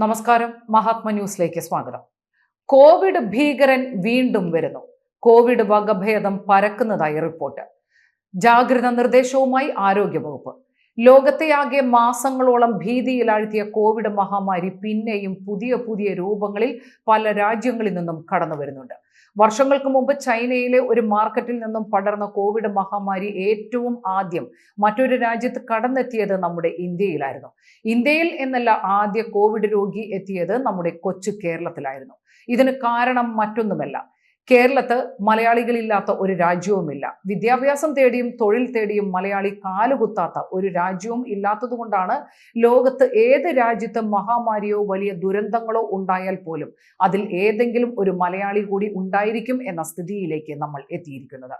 നമസ്കാരം. മഹാത്മ ന്യൂസിലേക്ക് സ്വാഗതം. കോവിഡ് ഭീകരൻ വീണ്ടും വരുന്നു. കോവിഡ് വകഭേദം പരക്കുന്നതായി റിപ്പോർട്ട്. ജാഗ്രത നിർദ്ദേശവുമായി ആരോഗ്യവകുപ്പ്. ലോകത്തെയാകെ മാസങ്ങളോളം ഭീതിയിലാഴ്ത്തിയ കോവിഡ് മഹാമാരി പിന്നെയും പുതിയ പുതിയ രൂപങ്ങളിൽ പല രാജ്യങ്ങളിൽ നിന്നും കടന്നു വരുന്നുണ്ട്. വർഷങ്ങൾക്ക് മുമ്പ് ചൈനയിലെ ഒരു മാർക്കറ്റിൽ നിന്നും പടർന്ന കോവിഡ് മഹാമാരി ഏറ്റവും ആദ്യം മറ്റൊരു രാജ്യത്ത് കടന്നെത്തിയത് നമ്മുടെ ഇന്ത്യയിലായിരുന്നു. ഇന്ത്യയിൽ എന്നല്ല ആദ്യ കോവിഡ് രോഗി എത്തിയത് നമ്മുടെ കൊച്ചു കേരളത്തിലായിരുന്നു. ഇതിന് കാരണം മറ്റൊന്നുമല്ല. കേരളത്ത് മലയാളികളില്ലാത്ത ഒരു രാജ്യവുമില്ല. വിദ്യാഭ്യാസം തേടിയും തൊഴിൽ തേടിയും മലയാളി കാലുകുത്താത്ത ഒരു രാജ്യവും ഇല്ലാത്തതുകൊണ്ടാണ് ലോകത്ത് ഏത് രാജ്യത്ത് മഹാമാരിയോ വലിയ ദുരന്തങ്ങളോ ഉണ്ടായാൽ പോലും അതിൽ ഏതെങ്കിലും ഒരു മലയാളി കൂടി ഉണ്ടായിരിക്കും എന്ന സ്ഥിതിയിലേക്ക് നമ്മൾ എത്തിയിരിക്കുന്നത്.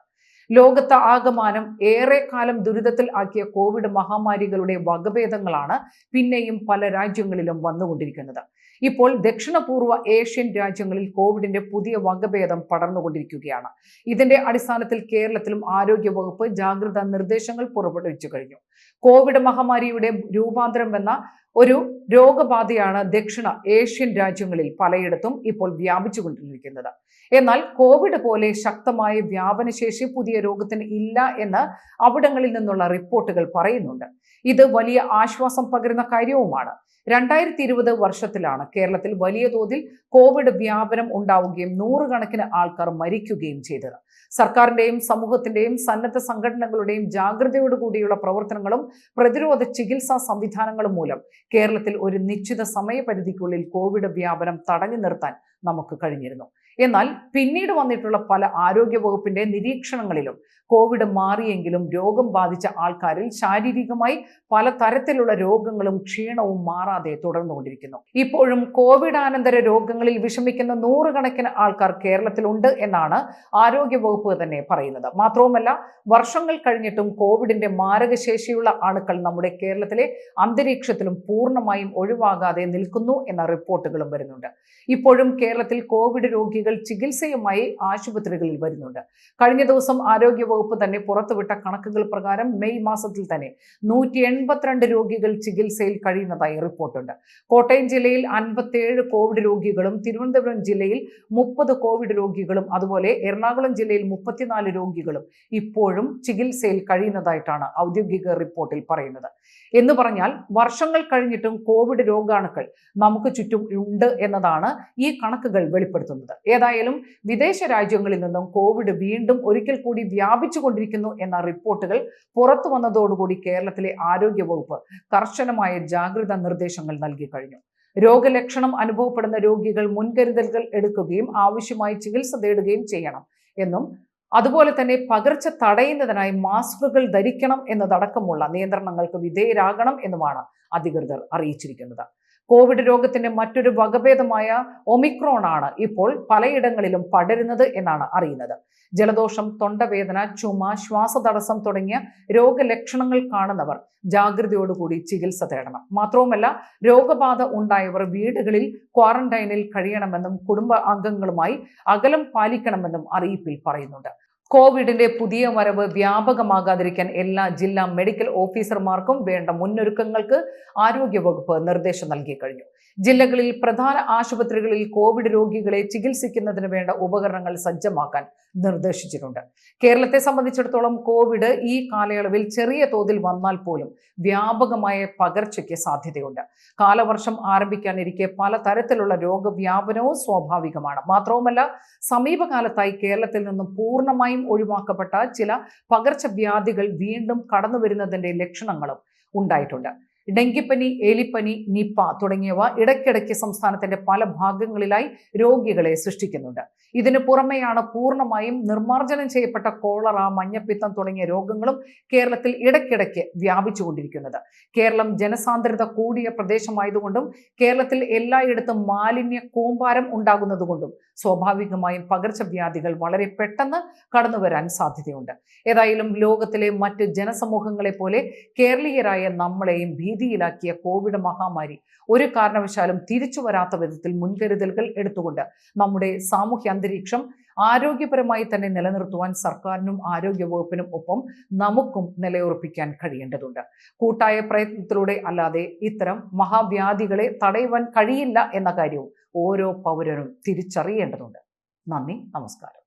ലോകത്ത് ആകമാനം ഏറെക്കാലം ദുരിതത്തിൽ ആക്കിയ കോവിഡ് മഹാമാരികളുടെ വകഭേദങ്ങളാണ് പിന്നെയും പല രാജ്യങ്ങളിലും വന്നുകൊണ്ടിരിക്കുന്നത്. ഇപ്പോൾ ദക്ഷിണപൂർവ ഏഷ്യൻ രാജ്യങ്ങളിൽ കോവിഡിന്റെ പുതിയ വകഭേദം പടർന്നുകൊണ്ടിരിക്കുകയാണ്. ഇതിന്റെ അടിസ്ഥാനത്തിൽ കേരളത്തിലും ആരോഗ്യ വകുപ്പ് ജാഗ്രതാ നിർദ്ദേശങ്ങൾ പുറപ്പെടുവിച്ചു കഴിഞ്ഞു. കോവിഡ് മഹാമാരിയുടെ രൂപാന്തരം എന്ന ഒരു രോഗബാധയാണ് ദക്ഷിണ ഏഷ്യൻ രാജ്യങ്ങളിൽ പലയിടത്തും ഇപ്പോൾ വ്യാപിച്ചുകൊണ്ടിരിക്കുന്നത്. എന്നാൽ കോവിഡ് പോലെ ശക്തമായ വ്യാപനശേഷി പുതിയ രോഗത്തിന് ഇല്ല എന്ന് അവിടങ്ങളിൽ നിന്നുള്ള റിപ്പോർട്ടുകൾ പറയുന്നുണ്ട്. ഇത് വലിയ ആശ്വാസം പകരുന്ന കാര്യവുമാണ്. രണ്ടായിരത്തി ഇരുപത് വർഷത്തിലാണ് കേരളത്തിൽ വലിയ തോതിൽ കോവിഡ് വ്യാപനം ഉണ്ടാവുകയും നൂറുകണക്കിന് ആൾക്കാർ മരിക്കുകയും ചെയ്തത്. സർക്കാരിന്റെയും സമൂഹത്തിന്റെയും സന്നദ്ധ സംഘടനകളുടെയും ജാഗ്രതയോടുകൂടിയുള്ള പ്രവർത്തനങ്ങളും പ്രതിരോധ ചികിത്സാ സംവിധാനങ്ങളും മൂലം കേരളത്തിൽ ഒരു നിശ്ചിത സമയപരിധിക്കുള്ളിൽ കോവിഡ് വ്യാപനം തടഞ്ഞു നിർത്താൻ നമുക്ക് കഴിഞ്ഞിരുന്നു. എന്നാൽ പിന്നീട് വന്നിട്ടുള്ള പല ആരോഗ്യ വകുപ്പിന്റെ നിരീക്ഷണങ്ങളിലും കോവിഡ് മാറിയെങ്കിലും രോഗം ബാധിച്ച ആൾക്കാരിൽ ശാരീരികമായി പല തരത്തിലുള്ള രോഗങ്ങളും ക്ഷീണവും മാറാതെ തുടർന്നുകൊണ്ടിരിക്കുന്നു. ഇപ്പോഴും കോവിഡാനന്തര രോഗങ്ങളിൽ വിഷമിക്കുന്ന നൂറുകണക്കിന് ആൾക്കാർ കേരളത്തിലുണ്ട് എന്നാണ് ആരോഗ്യ വകുപ്പ് തന്നെ പറയുന്നത്. മാത്രവുമല്ല വർഷങ്ങൾ കഴിഞ്ഞിട്ടും കോവിഡിന്റെ മാരകശേഷിയുള്ള അണുക്കൾ നമ്മുടെ കേരളത്തിലെ അന്തരീക്ഷത്തിലും പൂർണമായും ഒഴിവാകാതെ നിൽക്കുന്നു എന്ന റിപ്പോർട്ടുകളും വരുന്നുണ്ട്. ഇപ്പോഴും കേരളത്തിൽ കോവിഡ് രോഗികൾ ചികിത്സയുമായി ആശുപത്രികളിൽ വരുന്നുണ്ട്. കഴിഞ്ഞ ദിവസം ആരോഗ്യവകുപ്പ് തന്നെ പുറത്തുവിട്ട കണക്കുകൾ പ്രകാരം മെയ് മാസത്തിൽ തന്നെ നൂറ്റി എൺപത്തിരണ്ട് രോഗികൾ ചികിത്സയിൽ കഴിയുന്നതായി റിപ്പോർട്ടുണ്ട്. കോട്ടയം ജില്ലയിൽ അൻപത്തേഴ് കോവിഡ് രോഗികളും തിരുവനന്തപുരം ജില്ലയിൽ മുപ്പത് കോവിഡ് രോഗികളും അതുപോലെ എറണാകുളം ജില്ലയിൽ മുപ്പത്തിനാല് രോഗികളും ഇപ്പോഴും ചികിത്സയിൽ കഴിയുന്നതായിട്ടാണ് ഔദ്യോഗിക റിപ്പോർട്ടിൽ പറയുന്നത്. എന്ന് പറഞ്ഞാൽ വർഷങ്ങൾ കഴിഞ്ഞിട്ടും കോവിഡ് രോഗാണുക്കൾ നമുക്ക് ചുറ്റും ഉണ്ട് എന്നതാണ് ഈ കണക്കുകൾ വെളിപ്പെടുത്തുന്നത്. ഏതായാലും വിദേശ രാജ്യങ്ങളിൽ നിന്നും കോവിഡ് വീണ്ടും ഒരിക്കൽ കൂടി വ്യാപിച്ചുകൊണ്ടിരിക്കുന്നു എന്ന റിപ്പോർട്ടുകൾ പുറത്തു വന്നതോടുകൂടി കേരളത്തിലെ ആരോഗ്യ വകുപ്പ് കർശനമായ ജാഗ്രതാ നിർദ്ദേശങ്ങൾ നൽകി കഴിഞ്ഞു. രോഗലക്ഷണം അനുഭവപ്പെടുന്ന രോഗികൾ മുൻകരുതലുകൾ എടുക്കുകയും ആവശ്യമായി ചികിത്സ തേടുകയും ചെയ്യണം എന്നും അതുപോലെ തന്നെ പകർച്ച തടയുന്നതിനായി മാസ്കുകൾ ധരിക്കണം എന്നതടക്കമുള്ള നിയന്ത്രണങ്ങൾക്ക് വിധേയരാകണം എന്നുമാണ് അധികൃതർ അറിയിച്ചിരിക്കുന്നത്. കോവിഡ് രോഗത്തിന്റെ മറ്റൊരു വകഭേദമായ ഒമിക്രോൺ ആണ് ഇപ്പോൾ പലയിടങ്ങളിലും പടരുന്നത് എന്നാണ് അറിയുന്നത്. ജലദോഷം തൊണ്ടവേദന ചുമ ശ്വാസതടസ്സം തുടങ്ങിയ രോഗലക്ഷണങ്ങൾ കാണുന്നവർ ജാഗ്രതയോടുകൂടി ചികിത്സ തേടണം. മാത്രവുമല്ല രോഗബാധ ഉണ്ടായവർ വീടുകളിൽ ക്വാറന്റൈനിൽ കഴിയണമെന്നും കുടുംബ അംഗങ്ങളുമായി അകലം പാലിക്കണമെന്നും അറിയിപ്പിൽ പറയുന്നുണ്ട്. കോവിഡിന്റെ പുതിയ വരവ് വ്യാപകമാകാതിരിക്കാൻ എല്ലാ ജില്ലാ മെഡിക്കൽ ഓഫീസർമാർക്കും വേണ്ട മുന്നൊരുക്കങ്ങൾക്ക് ആരോഗ്യവകുപ്പ് നിർദ്ദേശം നൽകി കഴിഞ്ഞു. ജില്ലകളിൽ പ്രധാന ആശുപത്രികളിൽ കോവിഡ് രോഗികളെ ചികിത്സിക്കുന്നതിന് വേണ്ട ഉപകരണങ്ങൾ സജ്ജമാക്കാൻ നിർദ്ദേശിച്ചിട്ടുണ്ട്. കേരളത്തെ സംബന്ധിച്ചിടത്തോളം കോവിഡ് ഈ കാലയളവിൽ ചെറിയ തോതിൽ വന്നാൽ പോലും വ്യാപകമായ പകർച്ചയ്ക്ക് സാധ്യതയുണ്ട്. കാലവർഷം ആരംഭിക്കാനിരിക്കെ പല തരത്തിലുള്ള രോഗവ്യാപനവും സ്വാഭാവികമാണ്. മാത്രവുമല്ല സമീപകാലത്തായി കേരളത്തിൽ നിന്നും പൂർണമായും ഒഴിവാക്കപ്പെട്ട ചില പകർച്ചവ്യാധികൾ വീണ്ടും കടന്നു വരുന്നതിന്റെ ലക്ഷണങ്ങളും ഉണ്ടായിട്ടുണ്ട്. ഡെങ്കിപ്പനി എലിപ്പനി നിപ്പ തുടങ്ങിയവ ഇടയ്ക്കിടയ്ക്ക് സംസ്ഥാനത്തിന്റെ പല ഭാഗങ്ങളിലായി രോഗികളെ സൃഷ്ടിക്കുന്നുണ്ട്. ഇതിനു പുറമെയാണ് പൂർണമായും നിർമ്മാർജനം ചെയ്യപ്പെട്ട കോളറ മഞ്ഞപ്പിത്തം തുടങ്ങിയ രോഗങ്ങളും കേരളത്തിൽ ഇടയ്ക്കിടയ്ക്ക് വ്യാപിച്ചുകൊണ്ടിരിക്കുന്നത്. കേരളം ജനസാന്ദ്രത കൂടിയ പ്രദേശമായതുകൊണ്ടും കേരളത്തിൽ എല്ലായിടത്തും മാലിന്യ കൂമ്പാരം ഉണ്ടാകുന്നതുകൊണ്ടും സ്വാഭാവികമായും പകർച്ചവ്യാധികൾ വളരെ പെട്ടെന്ന് കടന്നുവരാൻ സാധ്യതയുണ്ട്. ഏതായാലും ലോകത്തിലെ മറ്റ് ജനസമൂഹങ്ങളെ പോലെ കേരളീയരായ നമ്മളെയും ഭീതി ഭീതിയിലാക്കിയ കോവിഡ് മഹാമാരി. ഒരു കാരണവശാലും തിരിച്ചു വരാത്ത വിധത്തിൽ മുൻകരുതലുകൾ എടുത്തുകൊണ്ട് നമ്മുടെ സാമൂഹ്യ അന്തരീക്ഷം ആരോഗ്യപരമായി തന്നെ നിലനിർത്തുവാൻ സർക്കാരിനും ആരോഗ്യവകുപ്പിനും ഒപ്പം നമുക്കും നിലയുറപ്പിക്കാൻ കഴിയേണ്ടതുണ്ട്. കൂട്ടായ പ്രയത്നത്തിലൂടെ അല്ലാതെ ഇത്തരം മഹാവ്യാധികളെ തടയുവാൻ കഴിയില്ല എന്ന കാര്യവും ഓരോ പൗരനും തിരിച്ചറിയേണ്ടതുണ്ട്. നന്ദി നമസ്കാരം.